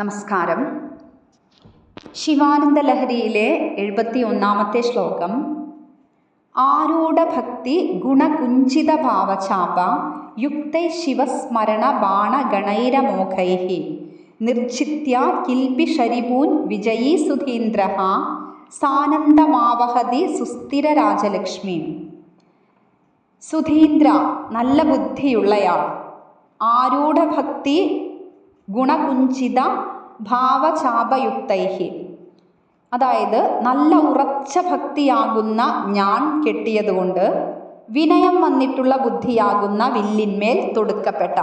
നമസ്കാരം. ശിവാനന്ദ ലഹരിയിലെ എഴുപത്തി ഒന്നാമത്തെ ശ്ലോകം ആരൂഢഭക്തി ഗുണകുഞ്ചിത ഭാവചാപ യുക്തൈ ശിവസ്മരണ ബാണഗണൈരമോഘൈ നിർജിത്യ കിൽബിഷരിപൂൻ വിജയീ സുധീന്ദ്ര സാനന്ദമാവഹതി സുസ്ഥിര രാജലക്ഷ്മി. സുധീന്ദ്ര നല്ല ബുദ്ധിയുള്ളയാൾ. ആരൂഢഭക്തി ഗുണകുഞ്ചിത ഭാവചാപയുക്തൈ അതായത് നല്ല ഉറച്ച ഭക്തിയാകുന്ന ഞാൻ കെട്ടിയതുകൊണ്ട് വിനയം വന്നിട്ടുള്ള ബുദ്ധിയാകുന്ന വില്ലിന്മേൽ തൊടുക്കപ്പെട്ട.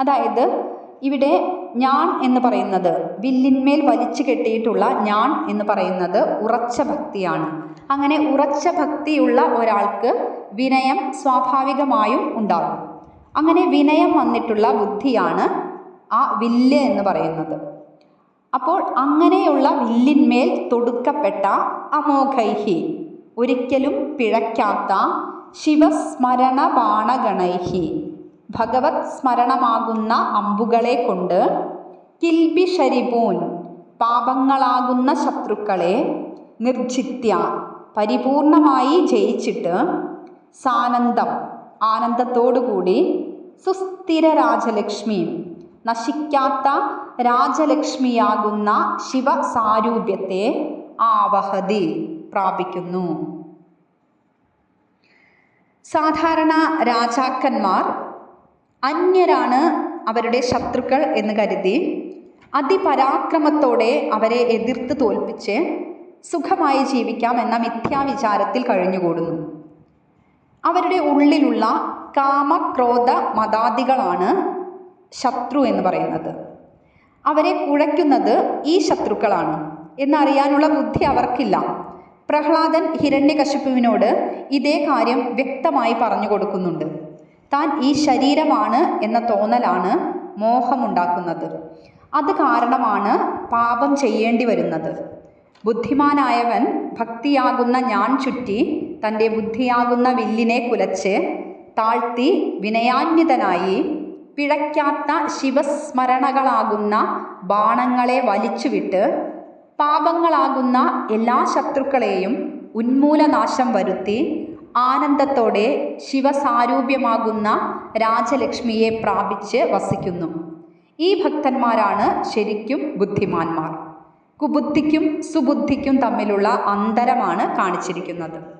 അതായത് ഇവിടെ ഞാൻ എന്ന് പറയുന്നത് വില്ലിന്മേൽ വലിച്ചു കെട്ടിയിട്ടുള്ള ഞാൻ എന്ന് പറയുന്നത് ഉറച്ച ഭക്തിയാണ് അങ്ങനെ ഉറച്ച ഭക്തിയുള്ള ഒരാൾക്ക് വിനയം സ്വാഭാവികമായും ഉണ്ടാകും. അങ്ങനെ വിനയം വന്നിട്ടുള്ള ബുദ്ധിയാണ് ആ വില്ല് എന്ന് പറയുന്നത്. അപ്പോൾ അങ്ങനെയുള്ള വില്ലിന്മേൽ തൊടുക്കപ്പെട്ട അമോഘൈഹി ഒരിക്കലും പിഴയ്ക്കാത്ത ശിവസ്മരണ ബാണഗണൈഹി ഭഗവത് സ്മരണമാകുന്ന അമ്പുകളെ കൊണ്ട് കിൽബിഷരിപൂൻ പാപങ്ങളാകുന്ന ശത്രുക്കളെ നിർജിത്യ പരിപൂർണമായി ജയിച്ചിട്ട് സാനന്ദം ആനന്ദത്തോടുകൂടി സുസ്ഥിര രാജലക്ഷ്മി നശിക്കാത്ത രാജലക്ഷ്മിയാകുന്ന ശിവസാരൂപ്യത്തെ ആവഹതി പ്രാപിക്കുന്നു. സാധാരണ രാജാക്കന്മാർ അന്യരാണ് അവരുടെ ശത്രുക്കൾ എന്ന് കരുതി അതിപരാക്രമത്തോടെ അവരെ എതിർത്ത് തോൽപ്പിച്ച് സുഖമായി ജീവിക്കാം എന്ന മിഥ്യാവിചാരത്തിൽ കഴിഞ്ഞുകൂടുന്നു. അവരുടെ ഉള്ളിലുള്ള കാമക്രോധ മതാദികളാണ് ശത്രു എന്ന് പറയുന്നത്. അവരെ കുഴയ്ക്കുന്നത് ഈ ശത്രുക്കളാണ്. എന്നറിയാനുള്ള ബുദ്ധി അവർക്കില്ല. പ്രഹ്ലാദൻ ഹിരണ്യകശിപ്പുവിനോട് ഇതേ കാര്യം വ്യക്തമായി പറഞ്ഞു കൊടുക്കുന്നുണ്ട്. താൻ ഈ ശരീരമാണ് എന്ന തോന്നലാണ് മോഹമുണ്ടാക്കുന്നത്. അത് കാരണമാണ് പാപം ചെയ്യേണ്ടി വരുന്നത്. ബുദ്ധിമാനായവൻ ഭക്തിയാകുന്ന ഞാൻ ചുറ്റി തന്റെ ബുദ്ധിയാകുന്ന വില്ലിനെ കുലച്ച് താഴ്ത്തി വിനയാന്വിതനായി പിഴയ്ക്കാത്ത ശിവസ്മരണകളാകുന്ന ബാണങ്ങളെ വലിച്ചുവിട്ട് പാപങ്ങളാകുന്ന എല്ലാ ശത്രുക്കളെയും ഉന്മൂലനാശം വരുത്തി ആനന്ദത്തോടെ ശിവസാരൂപ്യമാകുന്ന രാജലക്ഷ്മിയെ പ്രാപിച്ച് വസിക്കുന്നു. ഈ ഭക്തന്മാരാണ് ശരിക്കും ബുദ്ധിമാന്മാർ. കുബുദ്ധിക്കും സുബുദ്ധിക്കും തമ്മിലുള്ള അന്തരമാണ് കാണിച്ചിരിക്കുന്നത്.